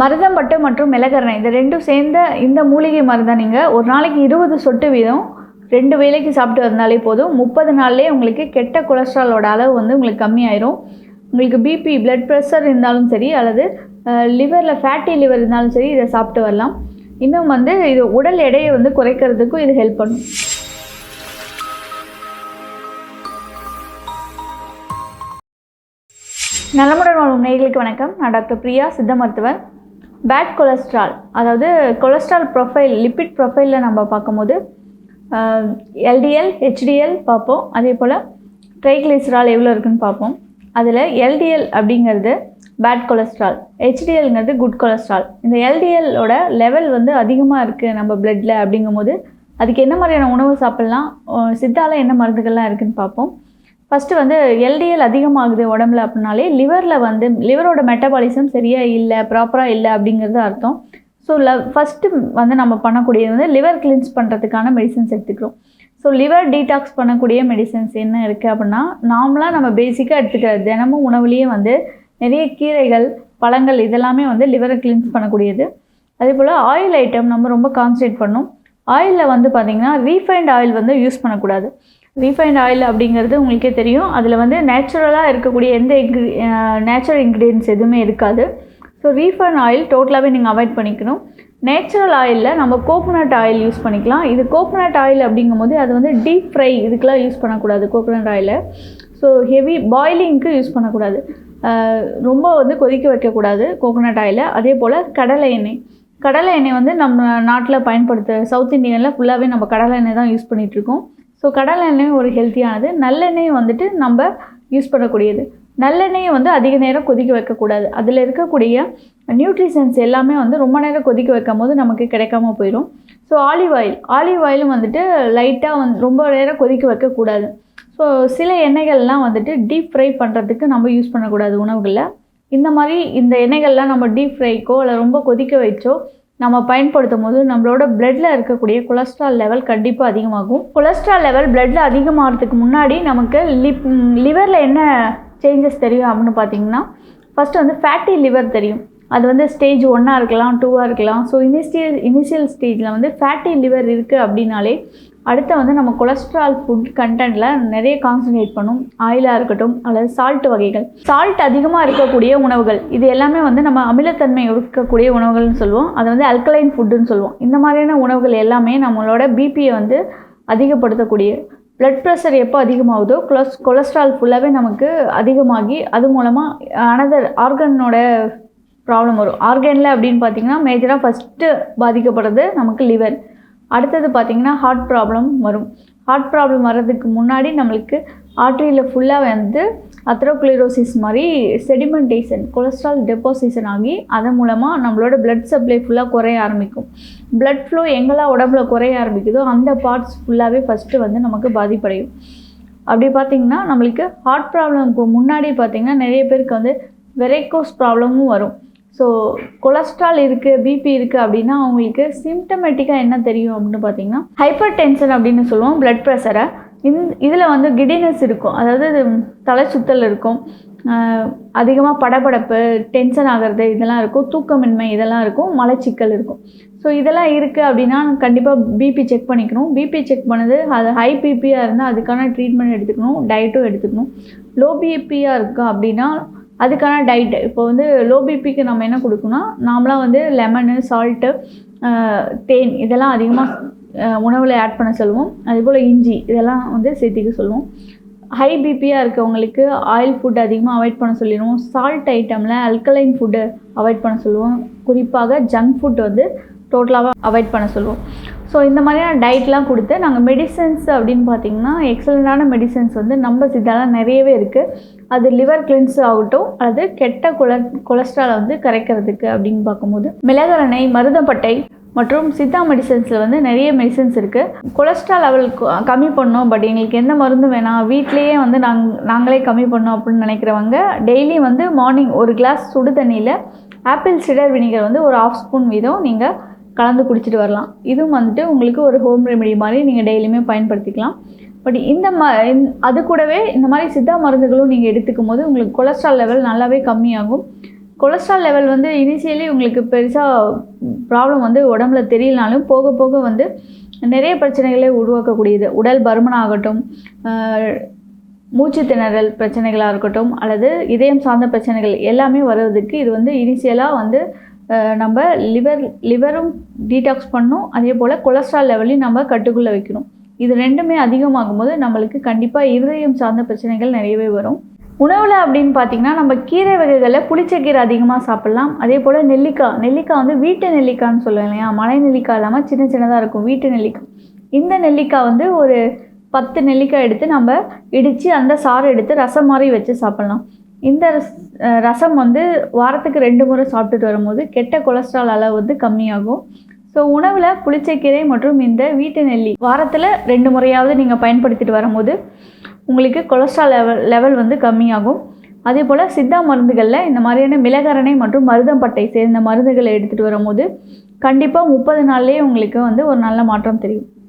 மருதம்பட்டு மற்றும் மிளகரணை இந்த ரெண்டும் சேர்ந்த இந்த மூலிகை மருந்தை நீங்கள் ஒரு நாளைக்கு இருபது சொட்டு வீதம் ரெண்டு வேலைக்கு சாப்பிட்டு வந்தாலே போதும். முப்பது நாள்லேயே உங்களுக்கு கெட்ட கொலஸ்ட்ராலோட அளவு வந்து உங்களுக்கு கம்மியாயிரும். உங்களுக்கு பிபி பிளட் ப்ரெஷர் இருந்தாலும் சரி அல்லது லிவரில் ஃபேட்டி லிவர் இருந்தாலும் சரி இதை சாப்பிட்டு வரலாம். இன்னும் வந்து இது உடல் எடையை வந்து குறைக்கிறதுக்கும் இது ஹெல்ப் பண்ணும். நலமுடன் வாழும் வணக்கம். நான் டாக்டர் பிரியா சித்த மருத்துவர். பேட் கொலஸ்ட்ரால் அதாவது கொலஸ்ட்ரால் ப்ரொஃபைல் லிப்பிட் ப்ரொஃபைலில் நம்ம பார்க்கும்போது எல்டிஎல் ஹெச்டிஎல் பார்ப்போம். அதே போல் ட்ரைக்ளிசரால் எவ்வளோ இருக்குன்னு பார்ப்போம். அதில் எல்டிஎல் அப்படிங்கிறது பேட் கொலஸ்ட்ரால் ஹெச்டிஎல்ங்கிறது குட் கொலஸ்ட்ரால் இந்த எல்டிஎல்லோட லெவல் வந்து அதிகமாக இருக்குது நம்ம பிளட்டில் அப்படிங்கும்போது அதுக்கு என்ன மாதிரியான உணவு சாப்பிட்லாம் அஹ் சித்தால என்ன மருந்துகள்லாம் இருக்குன்னு பார்ப்போம். ஃபஸ்ட்டு வந்து எல்டிஎல் அதிகமாகுது உடம்புல அப்படின்னாலே லிவரில் வந்து லிவரோட மெட்டபாலிசம் சரியாக இல்லை ப்ராப்பராக இல்லை அப்படிங்கிறது அர்த்தம். ஸோ ல ஃபஸ்ட்டு வந்து நம்ம பண்ணக்கூடியது வந்து லிவர் கிளின்ஸ் பண்ணுறதுக்கான மெடிசன்ஸ் எடுத்துக்கிறோம். ஸோ லிவர் டீடாக்ஸ் பண்ணக்கூடிய மெடிசன்ஸ் என்ன இருக்குது அப்படின்னா நார்மலாக நம்ம பேசிக்காக எடுத்துக்கிற தினமும் உணவுலேயே வந்து நிறைய கீரைகள் பழங்கள் இதெல்லாமே வந்து லிவரை கிளின்ஸ் பண்ணக்கூடியது. அதே போல் ஆயில் ஐட்டம் நம்ம ரொம்ப கான்சன்ட்ரேட் பண்ணும். ஆயிலில் வந்து பார்த்திங்கன்னா ரீஃபைண்ட் ஆயில் வந்து யூஸ் பண்ணக்கூடாது. ரீஃபைண்ட் ஆயில் அப்படிங்கிறது உங்களுக்கே தெரியும். அதில் வந்து நேச்சுரலாக இருக்கக்கூடிய எந்த இன்க்ரி நேச்சுரல் இன்க்ரீடியன்ஸ் எதுவுமே இருக்காது. ஸோ ரீஃபைண்ட் ஆயில் டோட்டலாகவே நீங்கள் அவாய்ட் பண்ணிக்கணும். நேச்சுரல் ஆயிலில் நம்ம கோகோனட் ஆயில் யூஸ் பண்ணிக்கலாம். இது கோகோனட் ஆயில் அப்படிங்கும்போது அது வந்து டீப் ஃப்ரை இதுக்கெலாம் யூஸ் பண்ணக்கூடாது கோகோனட் ஆயிலை ஸோ ஹெவி பாயிலிங்க்கு யூஸ் பண்ணக்கூடாது. ரொம்ப வந்து கொதிக்க வைக்கக்கூடாது கோகோனட் ஆயிலை அதே போல் கடலை எண்ணெய். கடலை எண்ணெய் வந்து நம்ம நாட்டில் பயன்படுத்த சவுத் இந்தியனில் ஃபுல்லாகவே நம்ம கடலை எண்ணெய் தான் யூஸ் பண்ணிகிட்ருக்கோம் ஸோ கடலை எண்ணெய் ஒரு ஹெல்த்தியானது நல்லெண்ணெய் வந்துட்டு நம்ம யூஸ் பண்ணக்கூடியது. நல்லெண்ணெயை வந்து அதிக நேரம் கொதிக்க வைக்கக்கூடாது. அதில் இருக்கக்கூடிய நியூட்ரிஷன்ஸ் எல்லாமே வந்து ரொம்ப நேரம் கொதிக்க வைக்கும் போது நமக்கு கிடைக்காம போயிடும். ஸோ ஆலிவ் ஆயில் ஆலிவ் ஆயிலும் வந்துட்டு லைட்டாக வந்து ரொம்ப நேரம் கொதிக்க வைக்கக்கூடாது. ஸோ சில எண்ணெய்கள்லாம் வந்துட்டு டீப் ஃப்ரை பண்ணுறதுக்கு நம்ம யூஸ் பண்ணக்கூடாது உணவுகளில். இந்த மாதிரி இந்த எண்ணெய்கள்லாம் நம்ம டீப் ஃப்ரைக்கோ இல்லை ரொம்ப கொதிக்க வச்சோ நம்ம பயன்படுத்தும் போது நம்மளோட பிளட்டில் இருக்கக்கூடிய கொலஸ்ட்ரால் லெவல் கண்டிப்பாக அதிகமாகும். கொலஸ்ட்ரால் லெவல் பிளட்டில் அதிகமாகிறதுக்கு முன்னாடி நமக்கு லிப் லிவரில் என்ன சேஞ்சஸ் தெரியும் அப்படின்னு பார்த்தீங்கன்னா ஃபஸ்ட்டு வந்து ஃபேட்டி லிவர் தெரியும். அது வந்து ஸ்டேஜ் ஒன்னாக இருக்கலாம் டூவாக இருக்கலாம். ஸோ இனிஷியல் இனிஷியல் ஸ்டேஜில் வந்து ஃபேட்டி லிவர் இருக்குது அப்படின்னாலே அடுத்து வந்து நம்ம கொலஸ்ட்ரால் ஃபுட் கண்டென்ட்டில் நிறைய கான்சன்ட்ரேட் பண்ணும் ஆயிலாக இருக்கட்டும் அல்லது சால்ட் வகைகள். சால்ட் அதிகமாக இருக்கக்கூடிய உணவுகள் இது எல்லாமே வந்து நம்ம அமிலத்தன்மை இருக்கக்கூடிய உணவுகள்னு சொல்லுவோம். அதை வந்து அல்கலைன் ஃபுட்டுன்னு சொல்லுவோம். இந்த மாதிரியான உணவுகள் எல்லாமே நம்மளோட பிபியை வந்து அதிகப்படுத்தக்கூடிய பிளட் ப்ரெஷர் எப்போ அதிகமாகுதோ கொலஸ் கொலஸ்ட்ரால் ஃபுல்லாகவே நமக்கு அதிகமாகி அது மூலமாக அனதர் ஆர்கனோட ப்ராப்ளம் வரும். ஆர்கனில் அப்படின்னு பார்த்தீங்கன்னா மேஜராக ஃபஸ்ட்டு பாதிக்கப்படுறது நமக்கு லிவர் அடுத்தது பார்த்திங்கன்னா ஹார்ட் ப்ராப்ளம் வரும். ஹார்ட் ப்ராப்ளம் வர்றதுக்கு முன்னாடி நம்மளுக்கு ஆர்ட்ரியில் ஃபுல்லாக வந்து அத்ரோக்ளிரோசிஸ் மாதிரி செடிமெண்டேஷன் கொலஸ்ட்ரால் டெப்போசிஷன் ஆகி அதன் மூலமாக நம்மளோட பிளட் சப்ளை ஃபுல்லாக குறைய ஆரம்பிக்கும். பிளட் ஃப்ளோ எங்கெல்லாம் உடம்புல குறைய ஆரம்பிக்குதோ அந்த பார்ட்ஸ் ஃபுல்லாகவே ஃபஸ்ட்டு வந்து நமக்கு பாதிப்படையும். அப்படி பார்த்திங்கன்னா நம்மளுக்கு ஹார்ட் ப்ராப்ளம்க்கு முன்னாடி பார்த்திங்கன்னா நிறைய பேருக்கு வந்து வெரைக்கோஸ் ப்ராப்ளமும் வரும். ஸோ கொலஸ்ட்ரால் இருக்குது பிபி இருக்குது அப்படின்னா அவங்களுக்கு சிம்டமேட்டிக்காக என்ன தெரியும் அப்படின்னு பார்த்தீங்கன்னா ஹைப்பர் டென்ஷன் அப்படின்னு சொல்லுவோம் ப்ளட் ப்ரெஷரை இந் இதில் வந்து கிடினஸ் இருக்கும். அதாவது தலை சுத்தல் இருக்கும். அதிகமாக படபடப்பு டென்ஷன் ஆகிறது இதெல்லாம் இருக்கும். தூக்கமின்மை இதெல்லாம் இருக்கும். மலச்சிக்கல் இருக்கும். ஸோ இதெல்லாம் இருக்குது அப்படின்னா கண்டிப்பாக பிபி செக் பண்ணிக்கணும். பிபி செக் பண்ணது அது ஹை பிபியாக இருந்தால் அதுக்கான ட்ரீட்மெண்ட் எடுத்துக்கணும். டயட்டும் எடுத்துக்கணும். லோ பிபியாக இருக்குது அப்படின்னா அதுக்கான டயட்டு இப்போ வந்து லோ பிபிக்கு நம்ம என்ன கொடுக்கணும்னா நாமளாக வந்து லெமனு சால்ட்டு தேன் இதெல்லாம் அதிகமாக உணவில் ஆட் பண்ண சொல்லுவோம். அதேபோல் இஞ்சி இதெல்லாம் வந்து சேர்த்திக்க சொல்லுவோம். ஹை பிபியாக இருக்கவங்களுக்கு ஆயில் ஃபுட் அதிகமாக அவாய்ட் பண்ண சொல்லிடுவோம். சால்ட் ஐட்டமில் அல்கலைன் ஃபுட்டு அவாய்ட் பண்ண சொல்லுவோம். குறிப்பாக ஜங்க் ஃபுட் வந்து டோட்டலாக அவாய்ட் பண்ண சொல்லுவோம். ஸோ இந்த மாதிரியான டயட்லாம் கொடுத்து நாங்கள் மெடிசன்ஸ் அப்படின்னு பார்த்தீங்கன்னா எக்ஸலண்ட்டான மெடிசன்ஸ் வந்து நம்ம சித்தாலாம் நிறையவே இருக்குது அது லிவர் கிளின்ஸ் ஆகட்டும் அது கெட்ட கொல கொலஸ்ட்ராலை வந்து கரைக்கிறதுக்கு அப்படின்னு பார்க்கும்போது மிளகரணை மருதப்பட்டை மற்றும் சித்தா மெடிசன்ஸில் வந்து நிறைய மெடிசன்ஸ் இருக்குது கொலஸ்ட்ரால் லெவல் கம்மி பண்ணோம் பட் எங்களுக்கு எந்த மருந்தும் வேணாம். வீட்லேயே வந்து நாங் நாங்களே கம்மி பண்ணோம் அப்படின்னு நினைக்கிறவங்க டெய்லி வந்து மார்னிங் ஒரு கிளாஸ் சுடு தண்ணியில் ஆப்பிள் சிடர் வினிகர் வந்து ஒரு ஆஃப் ஸ்பூன் வீதம் நீங்கள் கலந்து குடிச்சிட்டு வரலாம். இதுவும் வந்துட்டு உங்களுக்கு ஒரு ஹோம் ரெமெடி மாதிரி நீங்கள் டெய்லியுமே பயன்படுத்திக்கலாம். பட் இந்த ம அது கூடவே இந்த மாதிரி சித்தா மருந்துகளும் நீங்கள் எடுத்துக்கும் போது உங்களுக்கு கொலஸ்ட்ரால் லெவல் நல்லாவே கம்மியாகும். கொலஸ்ட்ரால் லெவல் வந்து இனிஷியலி உங்களுக்கு பெருசாக ப்ராப்ளம் வந்து உடம்புல தெரியலனாலும் போக போக வந்து நிறைய பிரச்சனைகளை உருவாக்கக்கூடியது. உடல் பருமன் ஆகட்டும் மூச்சு திணறல் பிரச்சனைகளாக இருக்கட்டும் அல்லது இதயம் சார்ந்த பிரச்சனைகள் எல்லாமே வருவதற்கு இது வந்து இனிஷியலாக வந்து நம்ம லிவர் லிவரும் டீடாக்ஸ் பண்ணும். அதே போல் கொலஸ்ட்ரால் லெவலையும் நம்ம கட்டுக்குள்ளே வைக்கணும். இது ரெண்டுமே அதிகமாகும் போது நம்மளுக்கு கண்டிப்பாக இருதயம் சார்ந்த பிரச்சனைகள் நிறையவே வரும். உணவில் அப்படின்னு பார்த்தீங்கன்னா நம்ம கீரை வகைகளில் புளிச்ச கீரை அதிகமாக சாப்பிட்லாம். அதே போல் நெல்லிக்காய் நெல்லிக்காய் வந்து வீட்டு நெல்லிக்காய்னு சொல்லுவேன் இல்லையா? மலை நெல்லிக்காய் இல்லாமல் சின்ன சின்னதாக இருக்கும் வீட்டு நெல்லிக்காய். இந்த நெல்லிக்காய் வந்து ஒரு பத்து நெல்லிக்காய் எடுத்து நம்ம இடித்து அந்த சாறு எடுத்து ரசம் மாதிரி வச்சு சாப்பிட்லாம். இந்த ரசம் வந்து வாரத்துக்கு ரெண்டு முறை சாப்பிட்டுட்டு வரும்போது கெட்ட கொலஸ்ட்ரால் அளவு வந்து கம்மியாகும். ஸோ உணவில் புளிச்சக்கீரை மற்றும் இந்த வீட்டு நெல்லி வாரத்தில் ரெண்டு முறையாவது நீங்கள் பயன்படுத்திட்டு வரும்போது உங்களுக்கு கொலஸ்ட்ரால் லெவல் லெவல் வந்து கம்மியாகும். அதே போல் சித்தா மருந்துகளில் இந்த மாதிரியான மிளகரணை மற்றும் மருதம்பட்டை சேர்ந்த மருந்துகளை எடுத்துகிட்டு வரும்போது கண்டிப்பாக முப்பது நாள்லேயே உங்களுக்கு வந்து ஒரு நல்ல மாற்றம் தெரியும்.